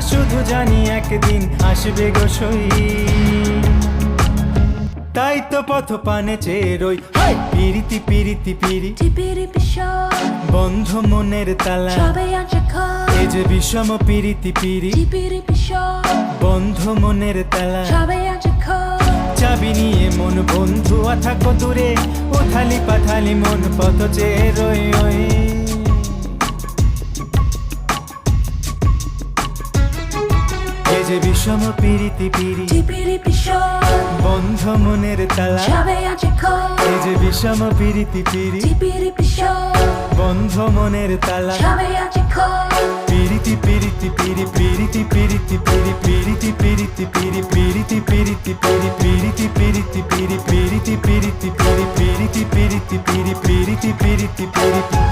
শুধু জানি একদিন আসবে গো তাই তো পথ পানে চেয়ে রই! পিরিতি পিরিতি, পিরি। বন্ধ মনের তালা। এ যে বিষম পিরিতি, পিরি। বন্ধ মনের তালা। চাবি নিয়ে মন বন্ধু থাকো দূরে। উথালি পাথালি মন পথ চেয়ে রই। যে বিষম পিরিতি পিরি বন্ধ মনের তালা। এ যে বিষম পিরিতি পিরি বন্ধ মনের তালা। পিরিতি পিরিতি পিরি পিরিতি পিরিতি পিরি পিরিতি পিরিতি পিরি পিরিতি পিরিতি পিরি পিরিতি পিরিতি পিরি পিরিতি পিরিতি পিরি পিরিতি পিরিতি পিরি পিরিতি পিরিতি পিরি